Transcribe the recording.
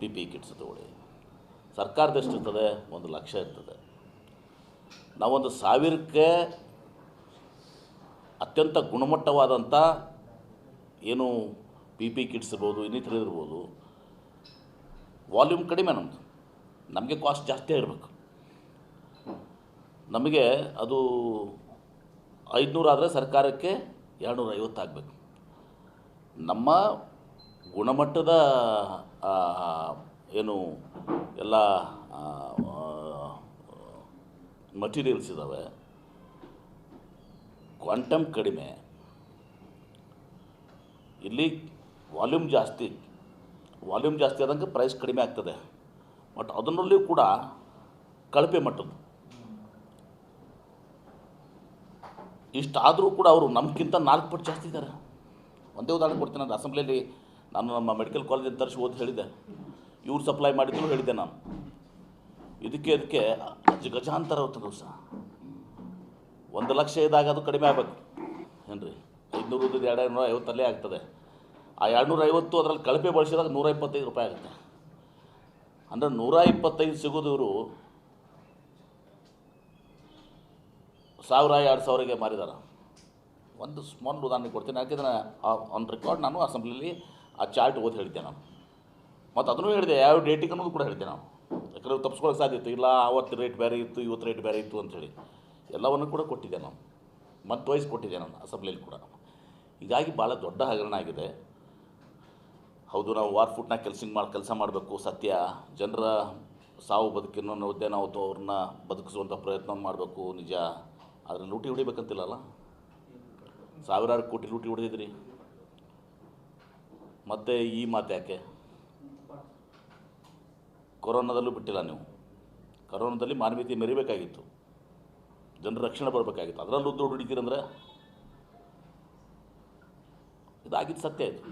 P P kits ತಗೊಳ್ಳಿ ಸರ್ಕಾರದ ಎಷ್ಟಿರ್ತದೆ ಒಂದು ಲಕ್ಷ ಇರ್ತದೆ. ನಾವೊಂದು ಸಾವಿರಕ್ಕೆ ಅತ್ಯಂತ ಗುಣಮಟ್ಟವಾದಂಥ ಏನು ಪಿ ಪಿ ಕಿಟ್ಸ್ ಇರ್ಬೋದು ಇನ್ನಿತರ ಇರ್ಬೋದು, ವಾಲ್ಯೂಮ್ ಕಡಿಮೆ ನಮ್ಮದು ನಮಗೆ ಕಾಸ್ಟ್ ಜಾಸ್ತಿ ಇರಬೇಕು ನಮಗೆ ಅದು ಐದುನೂರು ಆದರೆ ಸರ್ಕಾರಕ್ಕೆ ಎರಡುನೂರ ಐವತ್ತು ಆಗಬೇಕು. ನಮ್ಮ ಗುಣಮಟ್ಟದ ಏನು ಎಲ್ಲ ಮಟೀರಿಯಲ್ಸ್ ಇದ್ದಾವೆ ಕ್ವಾಂಟಮ್ ಕಡಿಮೆ. ಇಲ್ಲಿ ವಾಲ್ಯೂಮ್ ಜಾಸ್ತಿ ವಾಲ್ಯೂಮ್ ಜಾಸ್ತಿ ಆದಂಗೆ ಪ್ರೈಸ್ ಕಡಿಮೆ ಆಗ್ತದೆ. ಬಟ್ ಅದರಲ್ಲಿಯೂ ಕೂಡ ಕಳಪೆ ಮಟ್ಟದ್ದು. ಇಷ್ಟಾದರೂ ಕೂಡ ಅವರು ನಮಗಿಂತ ನಾಲ್ಕು ಪಟ್ಟು ಜಾಸ್ತಿ ಇದ್ದಾರೆ. ಒಂದೇ ಉದಾಹರಣೆ ಕೊಡ್ತೀನಿ ಅಂದರೆ ಅಸೆಂಬ್ಲಿಯಲ್ಲಿ ನಾನು ನಮ್ಮ ಮೆಡಿಕಲ್ ಕಾಲೇಜಿಂದ ತರಿಸಿ ಓದಿ ಹೇಳಿದ್ದೆ. ಇವ್ರು ಸಪ್ಲೈ ಮಾಡಿದ್ರು ಹೇಳಿದ್ದೆ ನಾನು. ಇದಕ್ಕೆ ಅದಕ್ಕೆ ಅಜ ಗಜಾಂತರ ಹೊತ್ತು ಸಹ ಒಂದು ಲಕ್ಷ ಇದ್ದಾಗ ಅದು ಕಡಿಮೆ ಆಗಬೇಕು. ಏನ್ರಿ? ಐದುನೂರು ಎರಡು ನೂರ ಐವತ್ತಲ್ಲೇ ಆಗ್ತದೆ. ಆ ಎರಡುನೂರ ಐವತ್ತು ಅದರಲ್ಲಿ ಕಳಪೆ ಬಳಸಿದಾಗ ನೂರ ಇಪ್ಪತ್ತೈದು ರೂಪಾಯಿ ಆಗುತ್ತೆ. ಅಂದರೆ ನೂರ ಇಪ್ಪತ್ತೈದು ಸಿಗೋದು ಇವರು ಸಾವಿರ, ಎರಡು ಸಾವಿರಗೆ ಮಾರಿದಾರ. ಒಂದು ಸ್ಮಾಲ್ ಉದಾಹರಣೆ ಕೊಡ್ತೀನಿ. ಯಾಕೆಂದ್ರೆ ಆನ್ ರೆಕಾರ್ಡ್ ನಾನು ಅಸೆಂಬ್ಲಿಲಿ ಆ ಚಾರ್ಟ್ ಓದಿ ಹೇಳಿದ್ದೆ ನಾವು ಮತ್ತು ಅದನ್ನು ಹೇಳಿದೆ ಯಾವ ಡೇಟಿಗೆ ಅನ್ನೋದು ಕೂಡ ಹೇಳಿದ್ದೆ ನಾವು ಯಾಕಂದ್ರೆ ತಪ್ಪಿಸ್ಕೊಳ್ಳೋಕೆ ಇತ್ತು, ಇಲ್ಲ ಆವತ್ತು ರೇಟ್ ಬೇರೆ ಇತ್ತು, ಇವತ್ತು ರೇಟ್ ಬೇರೆ ಇತ್ತು ಅಂಥೇಳಿ ಎಲ್ಲವನ್ನು ಕೂಡ ಕೊಟ್ಟಿದ್ದೆ ನಾನು. ಮತ್ತು ವಯಸ್ಸು ಕೊಟ್ಟಿದ್ದೆ ನಾನು, ಅಸೆಂಬ್ಲಿಯಲ್ಲಿ ಕೂಡ. ಹೀಗಾಗಿ ಭಾಳ ದೊಡ್ಡ ಹಗರಣ ಆಗಿದೆ. ಹೌದು, ನಾವು ವಾರ್ ಫುಟ್ನಾಗ ಕೆಲಸ ಮಾಡಿ, ಕೆಲಸ ಮಾಡಬೇಕು, ಸತ್ಯ. ಜನರ ಸಾವು ಬದುಕಿನ ಮಧ್ಯೆ ನಾವು ಅವ್ರನ್ನ ಬದುಕಿಸುವಂಥ ಪ್ರಯತ್ನ ಮಾಡಬೇಕು, ನಿಜ. ಆದರೆ ಲೂಟಿ ಹೊಡಿಬೇಕಂತಿಲ್ಲಲ್ಲ ಸಾವಿರಾರು ಕೋಟಿ ಲೂಟಿ ಹೊಡೆದಿದ್ರಿ. ಮತ್ತು ಈ ಮಾತು ಯಾಕೆ? ಕೊರೋನಾದಲ್ಲೂ ಬಿಟ್ಟಿಲ್ಲ ನೀವು. ಕೊರೋನಾದಲ್ಲಿ ಮಾನವೀಯತೆ ಮೆರಿಬೇಕಾಗಿತ್ತು. ಜನರ ರಕ್ಷಣೆ ಬರಬೇಕಾಗಿತ್ತು. ಅದರಲ್ಲೂ ದುಡ್ಡು ಹಿಡಿತೀರಂದ್ರೆ ಇದಾಗಿದ್ದು ಸತ್ಯ ಇದು.